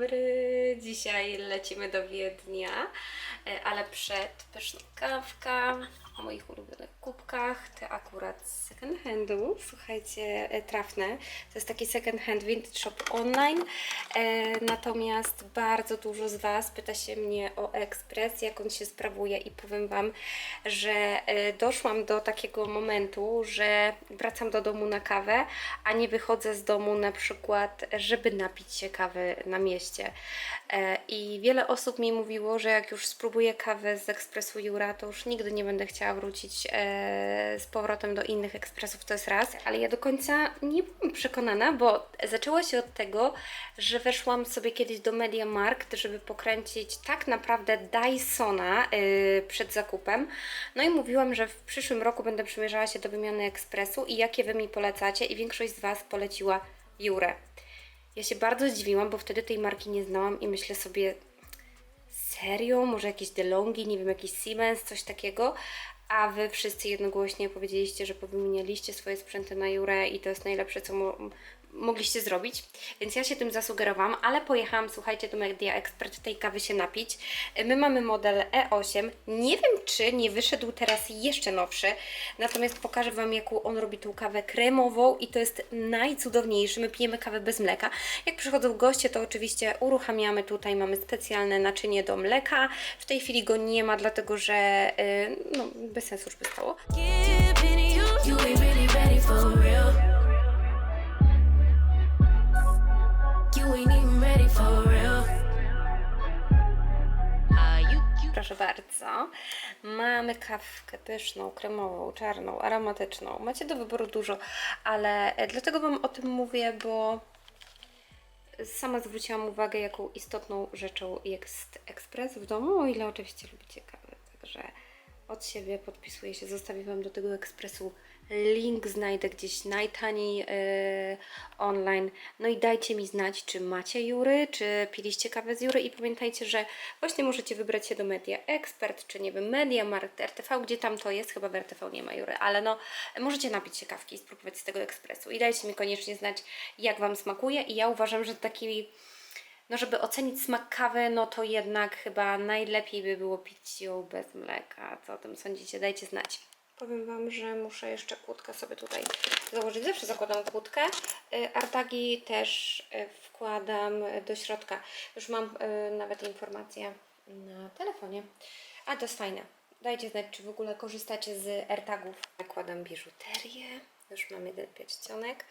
dobry! Dzisiaj lecimy do Wiednia, e, ale przed pyszna kawka moich ulubionych kubkach, te akurat z second handu, słuchajcie, e, trafne. To jest taki second hand vintage shop online, e, natomiast bardzo dużo z Was pyta się mnie o ekspres, jak on się sprawuje i powiem Wam, że e, doszłam do takiego momentu, że wracam do domu na kawę, a nie wychodzę z domu na przykład, żeby napić się kawy na mieście. E, I wiele osób mi mówiło, że jak już spróbuję kawę z ekspresu Jura, to już nigdy nie będę chciała wrócić e, z powrotem do innych ekspresów, to jest raz, ale ja do końca nie byłam przekonana, bo zaczęło się od tego, że weszłam sobie kiedyś do MediaMarkt, żeby pokręcić tak naprawdę Dysona e, przed zakupem. No i mówiłam, że w przyszłym roku będę przymierzała się do wymiany ekspresu i jakie Wy mi polecacie i większość z Was poleciła Jurę. Ja się bardzo zdziwiłam, bo wtedy tej marki nie znałam i myślę sobie, serio? Może jakieś DeLonghi, nie wiem, jakiś Siemens, coś takiego? A Wy wszyscy jednogłośnie powiedzieliście, że powymienialiście swoje sprzęty na Jurę i to jest najlepsze, co mo mogliście zrobić. Więc ja się tym zasugerowałam, ale pojechałam, słuchajcie, do Media Expert tej kawy się napić. My mamy model E8. Nie wiem, czy nie wyszedł teraz jeszcze nowszy, natomiast pokażę Wam, jaką on robi tą kawę kremową i to jest najcudowniejszy. My pijemy kawę bez mleka. Jak przychodzą goście, to oczywiście uruchamiamy tutaj, mamy specjalne naczynie do mleka. W tej chwili go nie ma, dlatego że y, no, bez sensu już by stało. Proszę bardzo. Mamy kawkę pyszną, kremową, czarną, aromatyczną. Macie do wyboru dużo, ale e, dlatego Wam o tym mówię, bo sama zwróciłam uwagę, jaką istotną rzeczą jest ekspres w domu, o ile oczywiście lubicie kawę. Także od siebie podpisuję się, zostawię Wam do tego ekspresu link, znajdę gdzieś najtaniej yy, online. No i dajcie mi znać, czy macie Jury, czy piliście kawę z Jury i pamiętajcie, że właśnie możecie wybrać się do Media Expert, czy nie wiem, Media, Markt, RTV, gdzie tam to jest, chyba w RTV nie ma Jury, ale no możecie napić się kawki i spróbować z tego ekspresu i dajcie mi koniecznie znać, jak Wam smakuje i ja uważam, że taki no żeby ocenić smak kawy, no to jednak chyba najlepiej by było pić ją bez mleka. Co o tym sądzicie? Dajcie znać. Powiem Wam, że muszę jeszcze kłódkę sobie tutaj założyć. Zawsze zakładam kłódkę. Y, Artagi też y, wkładam do środka. Już mam y, nawet informację na telefonie. A to jest fajne. Dajcie znać, czy w ogóle korzystacie z AirTagów. Nakładam biżuterię. Już mam jeden pierścionek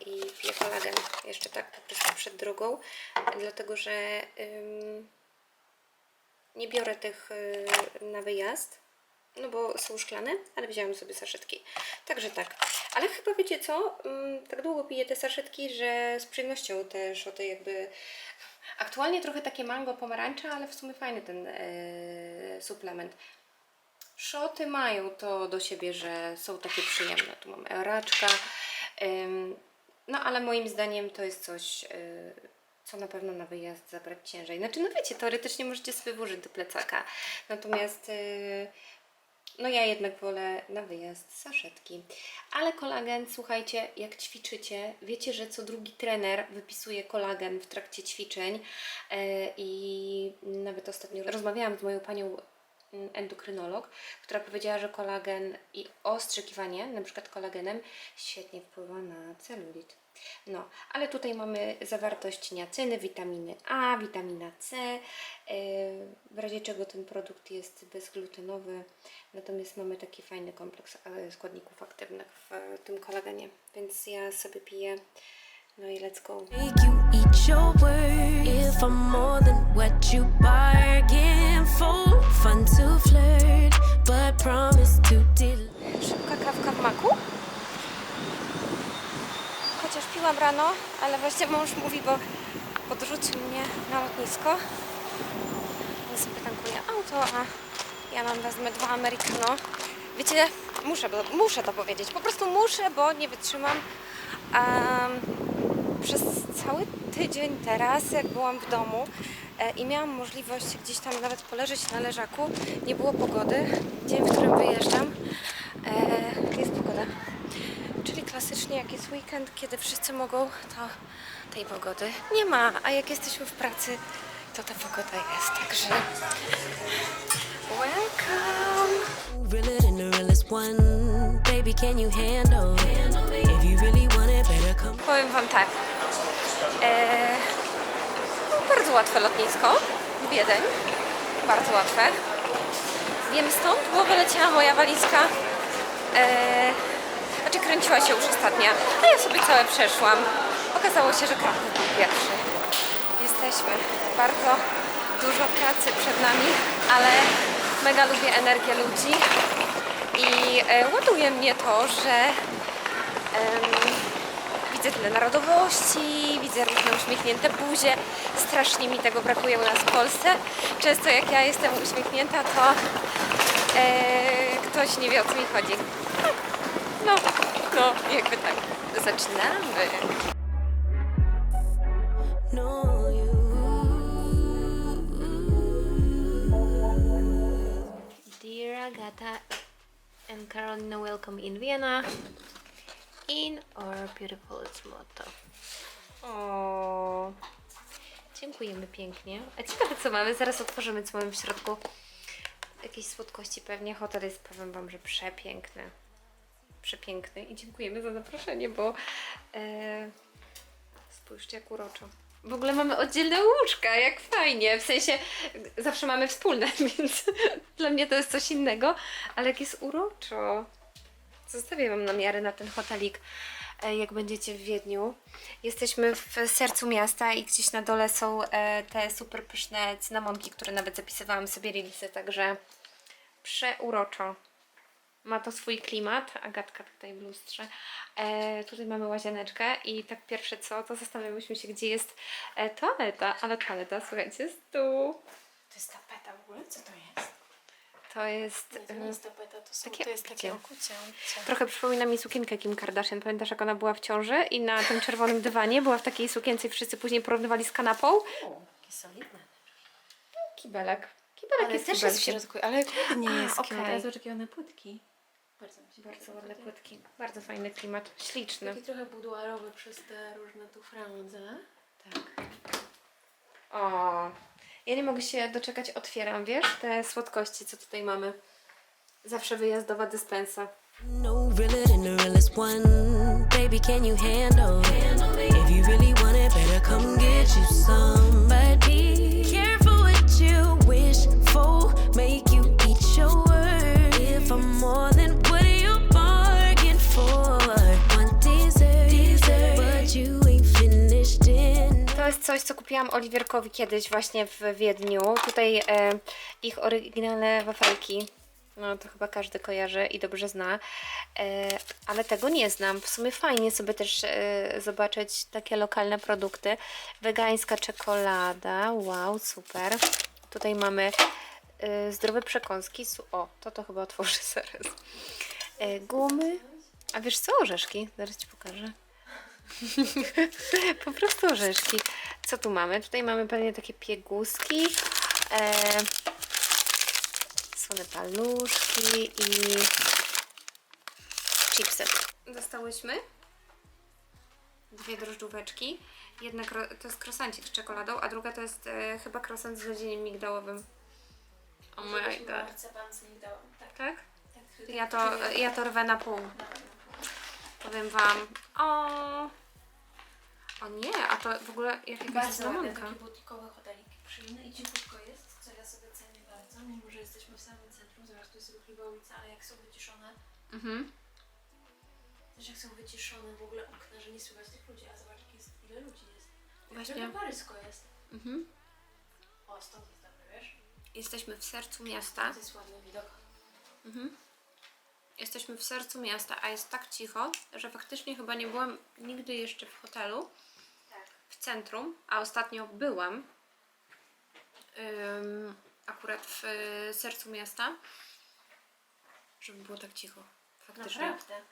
i piję kolagen jeszcze tak po prostu przed drogą, dlatego że nie biorę tych na wyjazd, no bo są szklane, ale wziąłem sobie saszetki. Także tak. Ale chyba wiecie co? Ym, tak długo piję te saszetki, że z przyjemnością też o jakby... Aktualnie trochę takie mango pomarańcza, ale w sumie fajny ten e, suplement. Szoty mają to do siebie, że są takie przyjemne. Tu mamy raczka. Ym, no ale moim zdaniem to jest coś, y, co na pewno na wyjazd zabrać ciężej. Znaczy, no wiecie, teoretycznie możecie sobie włożyć do plecaka. Natomiast y, no ja jednak wolę na wyjazd saszetki. Ale kolagen, słuchajcie, jak ćwiczycie, wiecie, że co drugi trener wypisuje kolagen w trakcie ćwiczeń e, i nawet ostatnio rozmawiałam z moją panią mm, endokrynolog, która powiedziała, że kolagen i ostrzykiwanie, na przykład kolagenem, świetnie wpływa na celulit. No, ale tutaj mamy zawartość niacyny, witaminy A, witamina C, yy, w razie czego ten produkt jest bezglutenowy, natomiast mamy taki fajny kompleks e, składników aktywnych w e, tym kolagenie, więc ja sobie piję, no i let's go. make you eat your words. If I'm more than what you bargain for, fun to flirt, but promise to deliver. Szybka kawka w maku. Chociaż piłam rano, ale właśnie mąż mówi, bo podrzucił mnie na lotnisko. Więc sobie tankuję auto, a ja mam wezmę dwa Americano. Wiecie, muszę, muszę to powiedzieć. Po prostu muszę, bo nie wytrzymam. Em, przez cały tydzień teraz, jak byłam w domu e, i miałam możliwość gdzieś tam nawet poleżeć na leżaku, nie było pogody. Dzień, w którym wyjeżdżam, e, jest pogoda. Klasycznie jak jest weekend, kiedy wszyscy mogą, to tej pogody nie ma, a jak jesteśmy w pracy, to ta pogoda jest, także welcome! Powiem Wam tak, e, no, bardzo łatwe lotnisko, Wiedeń, bardzo łatwe. Wiem stąd, bo wyleciała moja walizka, e, znaczy kręciła się już ostatnia, a ja sobie całe przeszłam. Okazało się, że Kraków był pierwszy. Jesteśmy, bardzo dużo pracy przed nami, ale mega lubię energię ludzi i e, ładuje mnie to, że widzę tyle narodowości, widzę różne uśmiechnięte buzie. Strasznie mi tego brakuje u nas w Polsce. Często jak ja jestem uśmiechnięta, to e, ktoś nie wie o co mi chodzi. No, no, jakby tak. Zaczynamy. No. Dear Agata and Carolina, welcome in Vienna. In our beautiful motto. O, dziękujemy pięknie. A ciekawe co mamy, zaraz otworzymy co mamy w środku. Jakieś słodkości pewnie. Hotel jest, powiem Wam, że przepiękny. Przepiękny i dziękujemy za zaproszenie, bo e, spójrzcie jak uroczo. W ogóle mamy oddzielne łóżka, jak fajnie. W sensie zawsze mamy wspólne, więc dla mnie to jest coś innego, ale jak jest uroczo. Zostawię Wam namiary na ten hotelik, e, jak będziecie w Wiedniu. Jesteśmy w sercu miasta i gdzieś na dole są e, te super pyszne cynamonki, które nawet zapisywałam sobie reelsy, także przeuroczo. Ma to swój klimat, Agatka tutaj w lustrze. E, tutaj mamy łazieneczkę i tak pierwsze co, to zastanawiałyśmy się, gdzie jest e, toaleta, ale toaleta, słuchajcie, jest tu. To jest tapeta w ogóle? Co to jest? To jest... Nie, to nie jest tapeta, to, są, takie to jest takie okucie. Trochę przypomina mi sukienkę Kim Kardashian. Pamiętasz, jak ona była w ciąży i na tym czerwonym dywanie była w takiej sukience i wszyscy później porównywali z kanapą? O, jakie solidne. Kibelek. Kibelek Ale jest też jest w kibelkiem. środku, ale nie jest okej. okay. Zobacz, jakie one płytki. Bardzo mi się Bardzo podoba ładne płytki. Bardzo fajny klimat. Śliczny. Taki trochę buduarowy przez te różne tu frędze. Tak. O, ja nie mogę się doczekać. Otwieram, wiesz, te słodkości, co tutaj mamy. Zawsze wyjazdowa dyspensa. No realer than the realest one. Baby, can you handle? If you really want it, better come get you some. Coś, co kupiłam Oliwierkowi kiedyś właśnie w Wiedniu. Tutaj e, ich oryginalne wafelki. No to chyba każdy kojarzy i dobrze zna. E, ale tego nie znam. W sumie fajnie sobie też e, zobaczyć takie lokalne produkty. Wegańska czekolada. Wow, super. Tutaj mamy e, zdrowe przekąski. O, to to chyba otworzę zaraz. E, gumy. A wiesz co? Orzeszki. Zaraz Ci pokażę. po prostu orzeszki. Co tu mamy? Tutaj mamy pewnie takie pieguski, e, słone paluszki i chipsy. Dostałyśmy dwie drożdżóweczki. Jedna to jest krosancik z czekoladą, a druga to jest e, chyba krosant z nadzieniem migdałowym. Oh my god. Marcepan z migdałem. Tak, Tak? tak. Ja to, ja to rwę na pół. Powiem Wam. O, o nie, a to w ogóle jakaś Bardzo ładny, cynamonka. taki butikowy hotelik. Przyjemny i cichutko jest, co ja sobie cenię bardzo. Mimo, że jesteśmy w samym centrum, zobacz, tu jest ruchliwa ulica, ale jak są wyciszone, Mhm. też jak są wyciszone w ogóle okna, że nie słychać tych ludzi, a zobacz, jak jest, ile ludzi jest. Właśnie. Trochę parysko jest. Mhm. O, stąd jest dobry, wiesz? Jesteśmy w sercu miasta. To jest ładny widok. Mhm. Jesteśmy w sercu miasta, a jest tak cicho, że faktycznie chyba nie byłam nigdy jeszcze w hotelu Tak. w centrum, a ostatnio byłam ym, akurat w y, sercu miasta, żeby było tak cicho. Faktycznie. Naprawdę.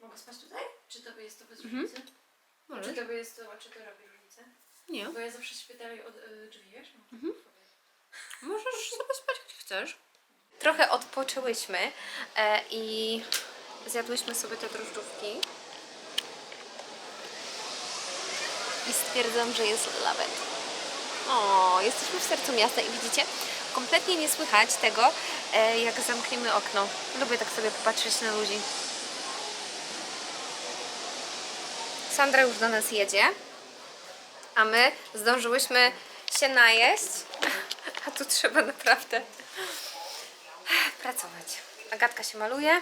Mogę spać tutaj? Czy tobie jest to bez Mhm. różnicy? Możesz? Czy tobie jest to, czy to robi różnicę? Nie. Bo ja zawsze śpię dalej od y, drzwi, wiesz? Mhm. Możesz sobie spać, jak chcesz. Trochę odpoczęłyśmy e, i zjadłyśmy sobie te drożdżówki i stwierdzam, że jest lawet. O, jesteśmy w sercu miasta i widzicie, kompletnie nie słychać tego, e, jak zamkniemy okno. Lubię tak sobie popatrzeć na ludzi. Sandra już do nas jedzie, a my zdążyłyśmy się najeść, a tu trzeba naprawdę pracować. Agatka się maluje,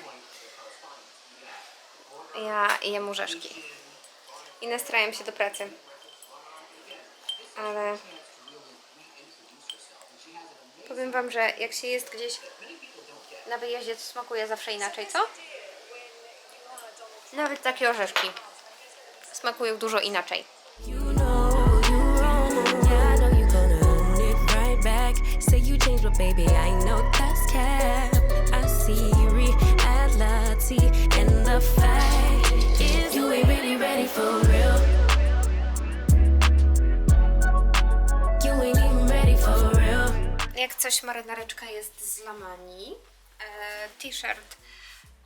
ja jem orzeszki i nastrajam się do pracy. Ale powiem Wam, że jak się jest gdzieś na wyjeździe, to smakuje zawsze inaczej, co? Nawet takie orzeszki smakują dużo inaczej. Baby, I know that's cap. I see reality, and the fact is you ain't really ready for real. You ain't even ready for real. Jak coś marynareczka jest z Lamani. E, T-shirt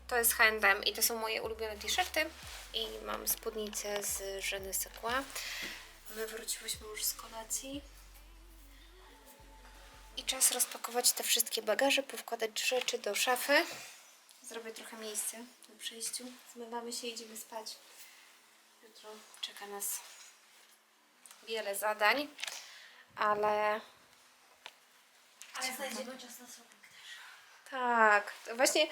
to jest H&M i to są moje ulubione t-shirty. I mam spódnicę z sais quoi. My wróciłyśmy już z kolacji. I czas rozpakować te wszystkie bagaże, powkładać rzeczy do szafy. Zrobię trochę miejsca na przejściu. Zmywamy się, idziemy spać. Jutro czeka nas wiele zadań, ale Ale znajdziemy czas na sobie też. Tak, właśnie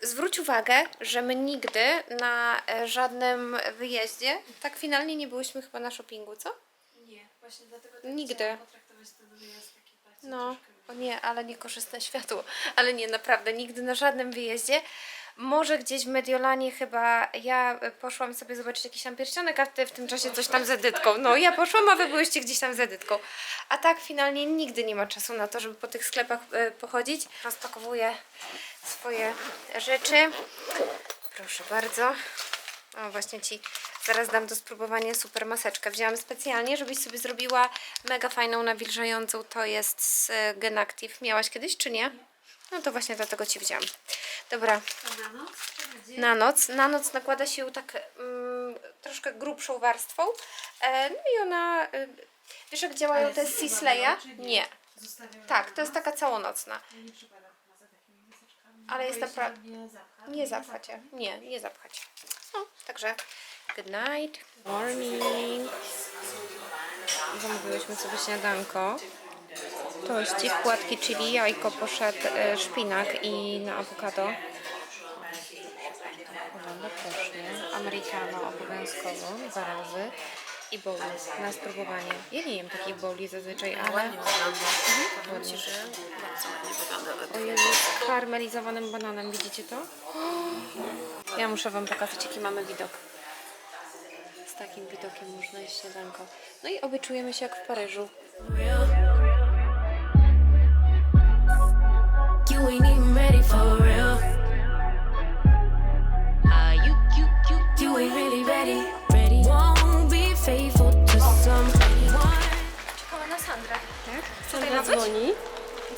zwróć uwagę, że my nigdy na e, żadnym wyjeździe tak finalnie nie byłyśmy chyba na shoppingu, co? Nie, właśnie dlatego tak Nigdy. potraktować ten wyjazd No, o nie, ale niekorzystne światło. Ale nie, naprawdę, nigdy na żadnym wyjeździe. Może gdzieś w Mediolanie chyba ja poszłam sobie zobaczyć jakiś tam pierścionek, a ty w tym czasie coś tam z Edytką. No, ja poszłam, a wy byłyście gdzieś tam z Edytką. A tak finalnie nigdy nie ma czasu na to, żeby po tych sklepach e, pochodzić. Rozpakowuję swoje rzeczy. Proszę bardzo. O, właśnie Ci zaraz dam do spróbowania super maseczkę. Wzięłam specjalnie, żebyś sobie zrobiła mega fajną, nawilżającą. To jest z e, Genactive. Miałaś kiedyś, czy nie? No to właśnie dlatego Ci wzięłam. Dobra, na noc? Na noc. Na noc nakłada się ją tak mm, troszkę grubszą warstwą. E, no i ona... E, wiesz jak działają te Sisleya? Nie. Tak, to jest taka całonocna. Ale jest boję się, napra- że mnie zapcha. Nie zapcha cię. Nie, nie zapcha cię. No, także good night. Morning. Zamówiłyśmy sobie śniadanko. Tości, płatki chili, jajko, poszedł e, szpinak i na awokado. Wygląda pysznie. Americano obowiązkowo, dwa razy. I bowli na spróbowanie. Ja nie jem takich bowli zazwyczaj, ale... Mhm, ładnie. O Jezu, z karmelizowanym bananem, widzicie to? Ja muszę Wam pokazać, jaki mamy widok. Takim widokiem można jeść śniadanko. No i oby czujemy się jak w Paryżu. Czekamy na Sandrę. Tak? Sandra dzwoni.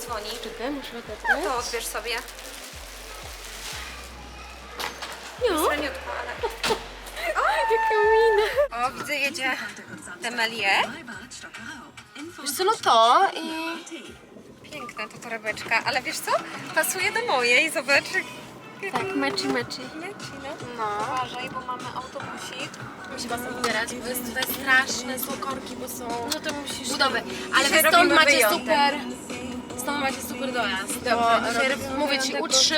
Dzwoni. Czekaj, muszę odebrać. To odbierz sobie. No, Ramiotko, ale... O, widzę, jedzie Demelie. Wiesz co, no to i... Piękna to torebeczka, ale wiesz co? Pasuje do mojej, zobacz. jak- Tak, meczy, meczy. Leci, no. No. Uważaj, bo mamy autobusik. Musimy was ubierać, bo jest tutaj straszne są korki, bo są No to musisz... budowy. Ale Dzisiaj wy stąd robimy macie wyjątek. super... Stąd macie super dojazd. Bo rob- robimy mówię ci, U3,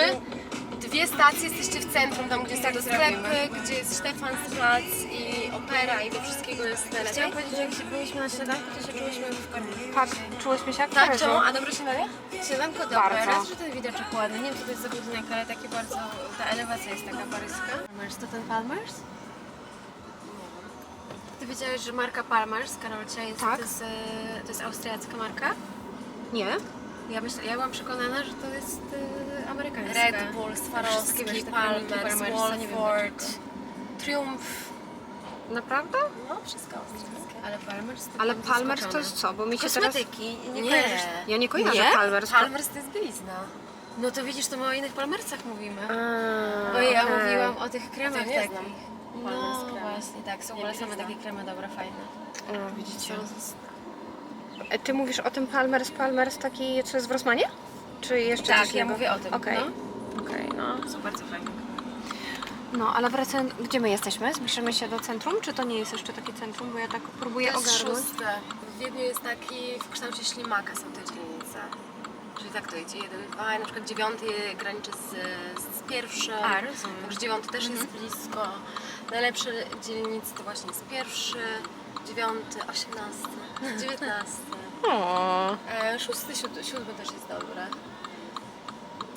dwie stacje, jesteście w centrum, tam gdzie są te sklepy, gdzie jest Stefansplatz i opera i do wszystkiego jest najlepiej. Chciałam powiedzieć, że jak się byliśmy na śniadanku, to się czułyśmy w Paryżu. Tak, czułyśmy się jak w Tak, Paryżu. czemu? A dobre śniadanie? Śniadanko dobre. Bardzo. Raz, że ten widoczek ładny. Nie wiem, co to jest za budynek, ale takie bardzo... Ta elewacja jest taka paryska. Palmers, to ten Palmers? Ty wiedziałeś, że marka Palmers, Karolcia, jest, Tak. to, jest, e, to jest austriacka marka? Nie? Ja, myślę, ja byłam przekonana, że to jest e, amerykańska. Red Bull, Wszystkie Palmers, Palmers, Wolford, Triumph. Naprawdę? No, wszystko austriackie. Ale Palmers to Ale byłam Palmers to jest co? Bo mi się teraz... Kosmetyki. Nie, Nie. kojarzysz Ja nie kojarzę Nie? Palmers. Palmers to jest bielizna. No to widzisz, to my o innych palmercach mówimy. Bo ja mówiłam o tych kremach nie takich. znam No właśnie, tak, są w ogóle same takie kremy dobre, fajne. Widzicie. E, Ty mówisz o tym Palmers, Palmers taki, co jest w Rosmanie? Czy jeszcze Tak, coś ja innego? mówię o tym, Okej, no. okej, no. Są bardzo fajne. No, ale wracając, gdzie my jesteśmy? Zbliżymy się do centrum, czy to nie jest jeszcze takie centrum? Bo ja tak próbuję To jest ogarnąć. szóste. W Wiedniu jest taki w kształcie ślimaka są te dzielnice. Czyli tak to idzie jeden, dwa, i na przykład dziewiąty graniczy z, z pierwszym. A, rozumiem. Także dziewiąty też jest blisko. Najlepsze dzielnice to właśnie jest pierwszy, dziewiąty, osiemnasty, dziewiętnasty. O, E, szósty, siódmy, siódmy też jest dobre.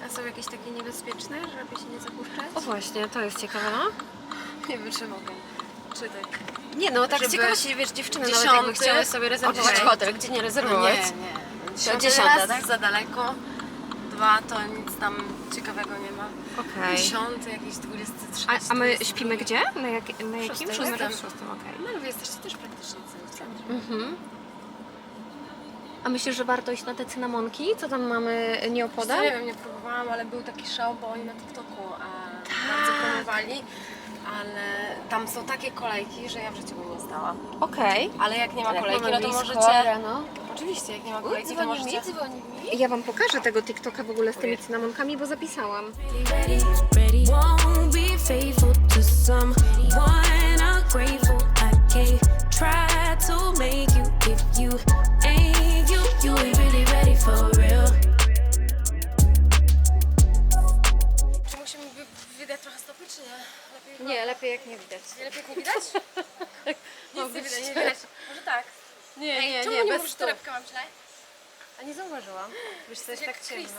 A są jakieś takie niebezpieczne, żeby się nie zapuszczać? o właśnie, to jest ciekawe, no. Nie wiem, czy mogę czytać. Nie, no tak Żeby z ciekawości, wiesz, dziewczyny nawet jakby dziesiąty- chciały sobie rezerwować Okej. hotel, gdzie nie rezerwować. nie. To dziesiąte, raz tak? za daleko. Dwa to nic tam ciekawego nie. Okej. Dziesiąty, jakiś dwudziesty, A, trzynasty. a my śpimy gdzie? Na, jak, na jakim? Szóstym. Szóstym. Szóstym. Okej. No ale wy jesteście też praktycznie w centrum. Mhm. A myślisz, że warto iść na te cynamonki? Co tam mamy nieopodal? Nie wiem, nie próbowałam, ale był taki show, bo oni na TikToku e, bardzo promowali. Ale tam są takie kolejki, że ja w życiu bym nie stała. Okej. Ale jak nie ma Jak kolejki, mamy no to blisko, możecie... rano. Oczywiście, jak nie ma kolejki, to Dzwoni możecie... mi, dzwoni mi. Ja wam pokażę tego TikToka w ogóle z tymi cynamonkami, bo zapisałam. ready, ready. Źle? A nie zauważyłam. Wiesz, to jest Jak tak ciemno. Chris.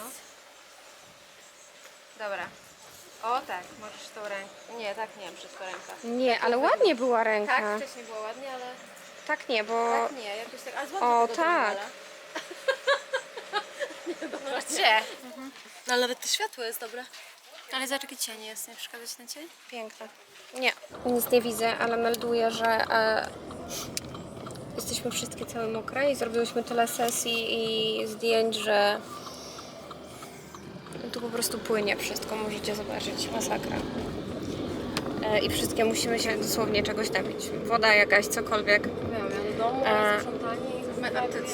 Dobra. O tak, możesz tą rękę. Nie, tak nie, brzydko ręka. Nie, ale ładnie była ręka. Tak, wcześniej było ładnie, ale Tak nie, bo... tak nie, jakoś tak, ale złapie O, tego tak. drugala. No gdzie? No ale nawet to światło jest dobre. Ale zobacz jaki cień jest, nie przeszkadza ci ten cień? Piękne. Nie, nic nie widzę, ale melduję, że e, jesteśmy wszystkie całe mokre i zrobiłyśmy tyle sesji i zdjęć, że tu po prostu płynie wszystko, możecie zobaczyć, masakra. E, I wszystkie musimy się dosłownie czegoś napić. Woda jakaś, cokolwiek. Wiem, do domu, E, sprzątanie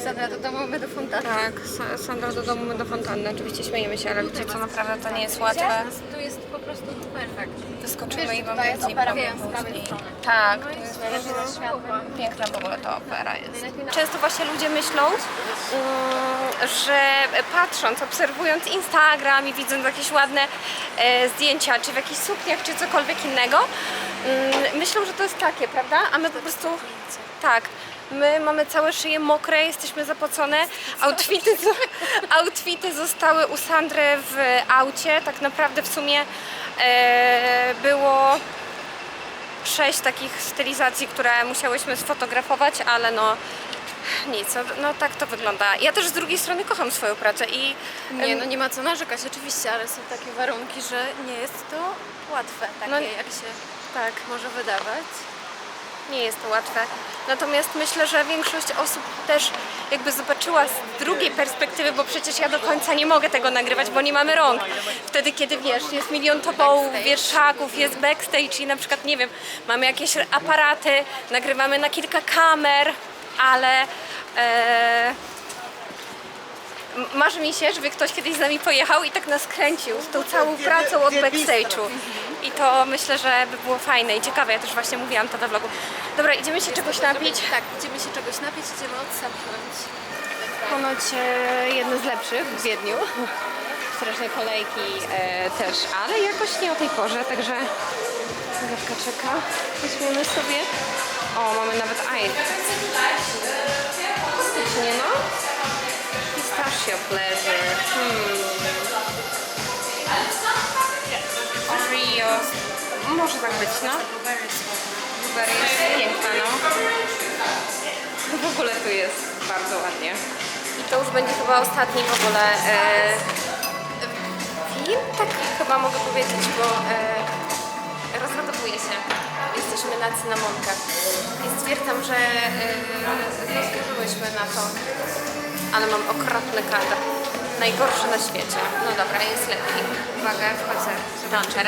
Sandra do domu, my do fontanny. Tak, Sa- Sandra do domu, my do fontanny. Oczywiście śmiejemy się, ale wiecie co, naprawdę to nie jest łatwe. Tu jest po prostu perfekt. Wyskoczymy i wam więcej powiem. Tak, Na piękna w ogóle ta opera jest. Często właśnie ludzie myślą, mm, że patrząc, obserwując Instagram i widząc jakieś ładne e, zdjęcia, czy w jakichś sukniach, czy cokolwiek innego, mm, myślą, że to jest takie, prawda? A my po prostu... Tak. My mamy całe szyje mokre, jesteśmy zapocone. Outfity, outfity zostały u Sandry w aucie. Tak naprawdę w sumie e, było sześć takich stylizacji, które musiałyśmy sfotografować, ale no nic, no, no tak to wygląda. Ja też z drugiej strony kocham swoją pracę i Nie, no nie ma co narzekać oczywiście, ale są takie warunki, że nie jest to łatwe, takie No, jak się tak, może wydawać. Nie jest to łatwe. Natomiast myślę, że większość osób też jakby zobaczyła z drugiej perspektywy, bo przecież ja do końca nie mogę tego nagrywać, bo nie mamy rąk. Wtedy, kiedy wiesz, jest milion topołów, wierszaków, jest backstage i na przykład, nie wiem, mamy jakieś aparaty, nagrywamy na kilka kamer, ale e, m- marzy mi się, żeby ktoś kiedyś z nami pojechał i tak nas kręcił z tą całą pracą od backstage'u. I to myślę, że by było fajne i ciekawe. Ja też właśnie mówiłam to we vlogu. Dobra, idziemy się czegoś napić. Tak, idziemy się czegoś napić, idziemy odsapnąć. Ponoć e, jedno z lepszych w Wiedniu. Straszne kolejki e, też, ale jakoś nie o tej porze, także Agawka czeka. Weźmiemy sobie. O, mamy nawet aj. Faktycznie no. Pistachio leży. Hmm. Oreo. Może tak być, no. Blueberry jest piękna, no. W ogóle tu jest bardzo ładnie. I to już będzie chyba ostatni w ogóle e, film, tak chyba mogę powiedzieć, bo e, się. Jesteśmy na cynamonkach. I stwierdzam, że e, zasłużyłyśmy na to. Ale mam okropny kadr. najgorszy na świecie. No dobra, jest lepiej. Uwaga, wchodzę. Zobaczę.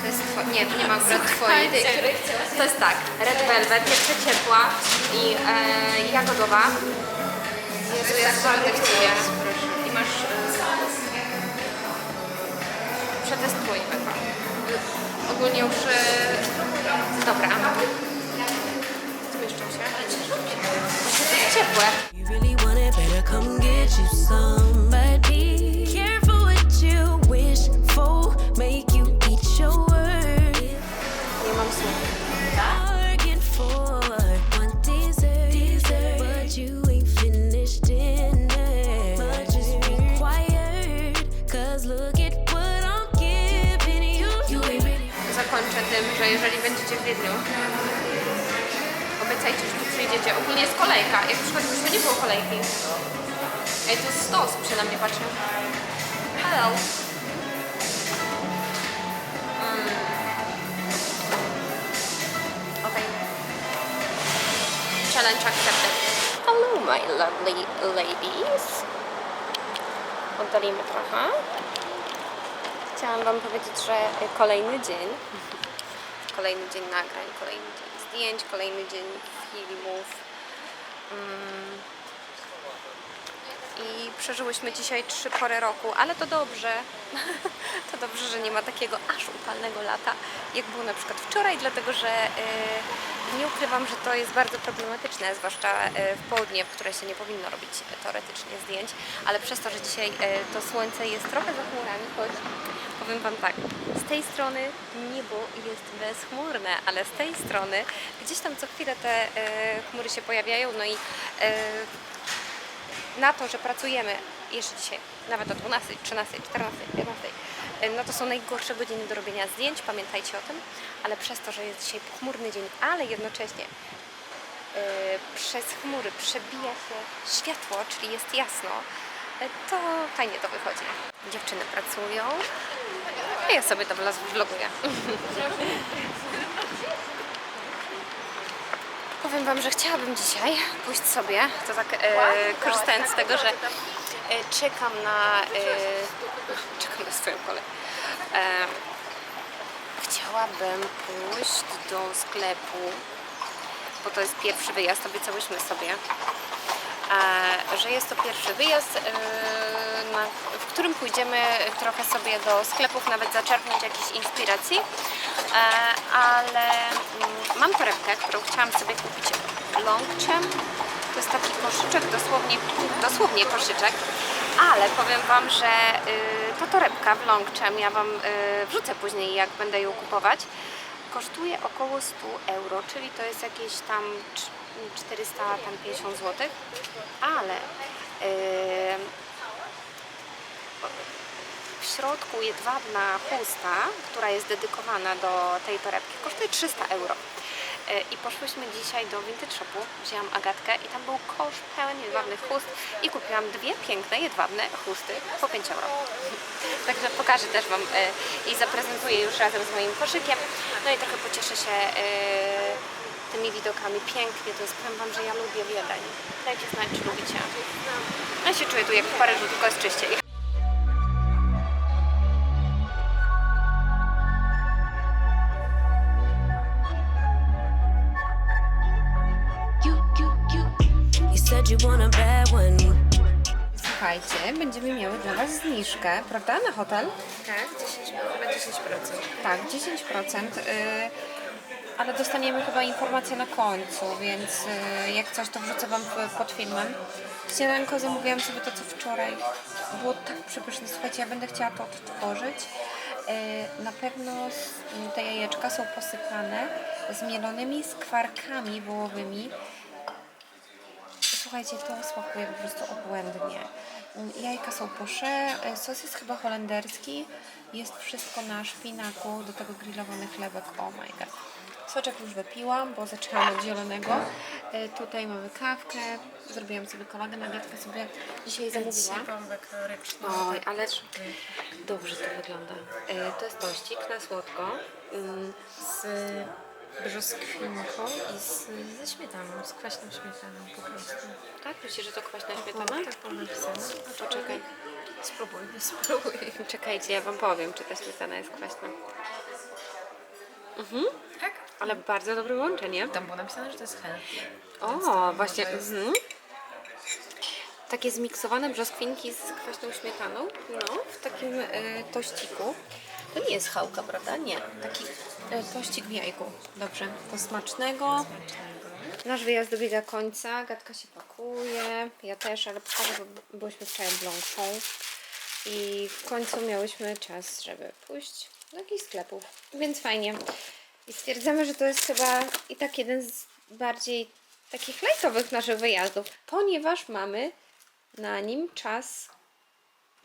To jest two... Nie, nie ma akurat twojej. To jest tak, Red Velvet, jeszcze ciepła i e, jagodowa. Jezu, ja bardzo chciję. I masz... E, przetestujmy to. Ogólnie już... E, dobra. Zmieszczą się. To jest ciepłe. You really want it, better come get you somebody. Careful what you wish for, make you eat your words. Nie mam słów. Bargain for one dessert, but you ain't finished dinner. Much is required, 'cause look at what I'm giving you. You ain't really Zakończę tym, że jeżeli będziecie w Wiedniu, obiecajcie, że tu przyjdziecie. Ogólnie jest kolejka. Jak przychodziliśmy, nie było kolejki. Ej, to jest stos, przy na mnie patrzy. Hello. Mm. Okej. Challenge accepted. Hello, my lovely ladies. Oddalimy trochę. Chciałam Wam powiedzieć, że kolejny dzień, kolejny dzień nagrań, kolejny dzień zdjęć, kolejny dzień filmów. Mm. I przeżyłyśmy dzisiaj trzy pory roku, ale to dobrze. To dobrze, że nie ma takiego aż upalnego lata, jak było na przykład wczoraj, dlatego że yy, nie ukrywam, że to jest bardzo problematyczne, zwłaszcza yy, w południe, w które się nie powinno robić teoretycznie zdjęć, ale przez to, że dzisiaj yy, to słońce jest trochę za chmurami, choć powiem Wam tak, z tej strony niebo jest bezchmurne, ale z tej strony gdzieś tam co chwilę te yy, chmury się pojawiają, no i na to, że pracujemy jeszcze dzisiaj, nawet o 12, 13, 14, 15, no to są najgorsze godziny do robienia zdjęć, pamiętajcie o tym, ale przez to, że jest dzisiaj pochmurny dzień, ale jednocześnie yy, przez chmury przebija się światło, czyli jest jasno, yy, to fajnie to wychodzi. Dziewczyny pracują, a ja sobie to vloguję. Powiem Wam, że chciałabym dzisiaj pójść sobie, to tak e, korzystając z tego, że e, czekam na, e, czekam na swoją kolej. E, chciałabym pójść do sklepu, bo to jest pierwszy wyjazd, obiecałyśmy sobie, e, że jest to pierwszy wyjazd, e, na, w którym pójdziemy trochę sobie do sklepów, nawet zaczerpnąć jakiejś inspiracji, ale mm, mam torebkę, którą chciałam sobie kupić Longchamp. To jest taki koszyczek, dosłownie, dosłownie koszyczek, ale powiem Wam, że y, ta torebka w Longchamp, ja Wam y, wrzucę później jak będę ją kupować, kosztuje około 100 euro, czyli to jest jakieś tam cz- 450 zł, ale y, w środku jedwabna chusta, która jest dedykowana do tej torebki, kosztuje 300 euro. E, I poszłyśmy dzisiaj do vintage shopu, wzięłam Agatkę i tam był kosz pełen jedwabnych chust i kupiłam dwie piękne jedwabne chusty po 5 euro. Także pokażę też Wam e, i zaprezentuję już razem z moim koszykiem. No i trochę pocieszę się e, tymi widokami. Pięknie to jest, powiem Wam, że ja lubię Wiedeń. Dajcie znać, czy lubicie. Ja się czuję tu jak w Paryżu, tylko jest czyściej. Said you want a bad one. Słuchajcie, będziemy miały dla Was zniżkę, prawda, na hotel? Tak, 10, chyba 10%. Tak, 10%. y, ale dostaniemy chyba informację na końcu, więc y, jak coś, to wrzucę Wam pod filmem. Śniadanko zamówiłam sobie to, co wczoraj. Było tak przepyszne. Słuchajcie, ja będę chciała to odtworzyć. Y, Na pewno s- te jajeczka są posypane zmielonymi skwarkami wołowymi. Słuchajcie, to smakuje po prostu obłędnie. Jajka są posze, e, sos jest chyba holenderski, jest wszystko na szpinaku, do tego grillowany chlebek, oh my god. Soczek już wypiłam, bo zaczęłam od zielonego. E, Tutaj mamy kawkę, zrobiłam sobie kolagen, Agatka sobie dzisiaj zamówiła. Bombę kaloryczną. Oj, ależ dobrze to wygląda. E, To jest tościk na słodko. Mm, Z brzoskwinką i z, ze śmietaną, z kwaśną śmietaną po prostu. Tak? Myślisz, że to kwaśna śmietana? Tak mam napisane. Poczekaj. Spróbuj, spróbuj. Czekajcie, ja wam powiem, czy ta śmietana jest kwaśna. Tak? Ale bardzo dobre łączenie. Tam było napisane, że to jest healthy. O, właśnie. Mhm. Takie zmiksowane brzoskwinki z kwaśną śmietaną, no, w takim e, tościku. To nie jest chałka, prawda? Nie. Taki e, tościk w jajku. Dobrze, to smacznego. Nasz wyjazd dobiega końca, Gatka się pakuje, ja też, ale pokażę, bo byłyśmy wczoraj Longchamp i w końcu miałyśmy czas, żeby pójść do jakichś sklepów, więc fajnie. I stwierdzamy, że to jest chyba i tak jeden z bardziej takich lajtowych naszych wyjazdów, ponieważ mamy na nim czas.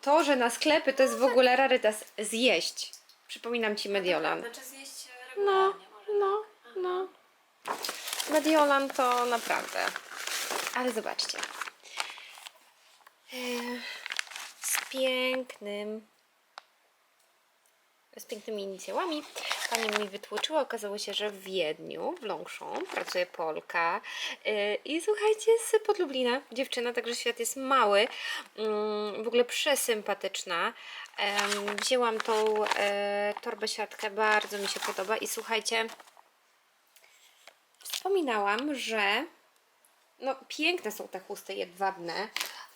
To, że na sklepy to jest w ogóle rarytas zjeść. Przypominam Ci Mediolan. Znaczy zjeść No, może. no, no. Mediolan to naprawdę. Ale zobaczcie. Eee, Z pięknym. Z pięknymi inicjałami. Pani mi wytłuczyła, okazało się, że w Wiedniu, w Longchamp, pracuje Polka. Eee, I słuchajcie, z pod Lublina, dziewczyna, także świat jest mały. Mm, W ogóle przesympatyczna. Wzięłam tą e, torbę siatkę, bardzo mi się podoba. I słuchajcie, wspominałam, że no piękne są te chusty jedwabne,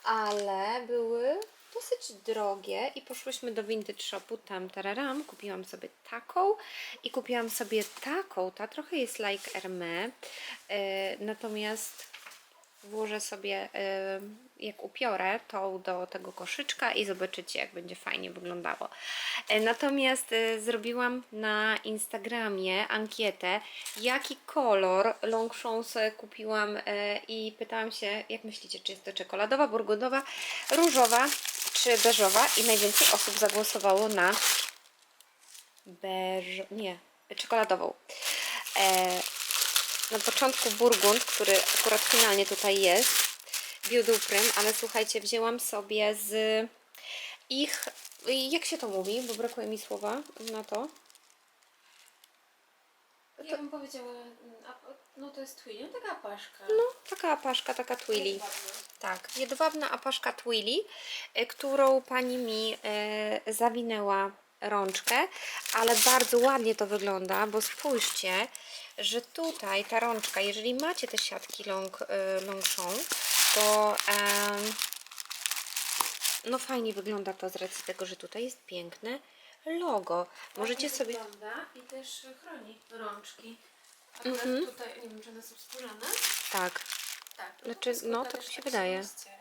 ale były dosyć drogie i poszłyśmy do vintage shopu, tam tararam, kupiłam sobie taką i kupiłam sobie taką, ta trochę jest like Hermé, e, natomiast włożę sobie, e, jak upiorę, tą do tego koszyczka i zobaczycie, jak będzie fajnie wyglądało. E, Natomiast e, zrobiłam na Instagramie ankietę, jaki kolor Longchamp sobie kupiłam e, i pytałam się, jak myślicie, czy jest to czekoladowa, burgundowa, różowa czy beżowa i najwięcej osób zagłosowało na beż... nie, czekoladową. E, na początku burgund, który akurat finalnie tutaj jest, Biudu Prym, ale słuchajcie, wzięłam sobie z ich, jak się to mówi, bo brakuje mi słowa na to. Ja bym powiedziała, mm, no to jest Twilly, no taka apaszka. No, taka apaszka, taka twilly. Tak, jedwabna apaszka twilly, którą pani mi e, zawinęła rączkę, ale bardzo ładnie to wygląda, bo spójrzcie, że tutaj ta rączka, jeżeli macie te siatki long, e, Longchamp, to em, no fajnie wygląda to z racji tego, że tutaj jest piękne logo. Możecie sobie... Wygląda i też chroni rączki. Akurat Mhm. tutaj, nie wiem, czy one są skórzane. Tak, Tak. Znaczy, no, tak mi się tak wydaje. rozciera.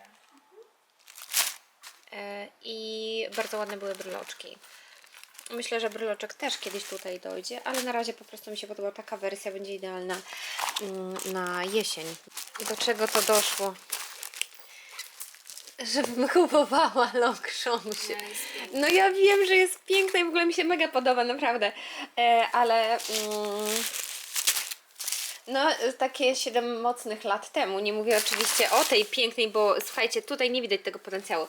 E, i bardzo ładne były bryloczki. Myślę, że bryloczek też kiedyś tutaj dojdzie, ale na razie po prostu mi się podoba taka wersja, będzie idealna mm, na jesień. Do czego to doszło? Żebym kupowała Longchamp. No ja wiem, że jest piękna i w ogóle mi się mega podoba, naprawdę. E, ale mm, no takie 7 mocnych lat temu, nie mówię oczywiście o tej pięknej, bo słuchajcie, tutaj nie widać tego potencjału.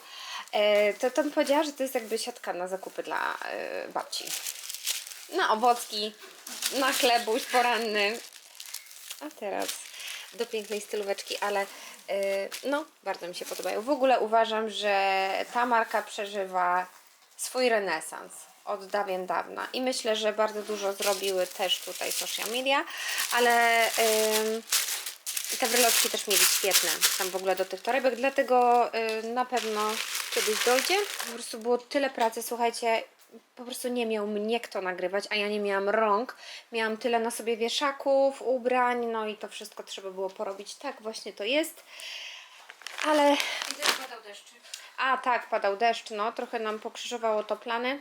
E, to bym powiedziała, że to jest jakby siatka na zakupy dla e, babci. Na owocki, na chlebuś poranny. A teraz do pięknej stylóweczki, ale y, no, bardzo mi się podobają. W ogóle uważam, że ta marka przeżywa swój renesans od dawien dawna i myślę, że bardzo dużo zrobiły też tutaj social media, ale ym, te bryloczki też mieli świetne tam w ogóle do tych torebek, dlatego y, na pewno kiedyś dojdzie. Po prostu było tyle pracy, słuchajcie, po prostu nie miał mnie kto nagrywać, a ja nie miałam rąk. Miałam tyle na sobie wieszaków, ubrań, no i to wszystko trzeba było porobić. Tak, właśnie to jest. Ale, I też padał deszczyk. a tak, padał deszcz, no, trochę nam pokrzyżowało to plany.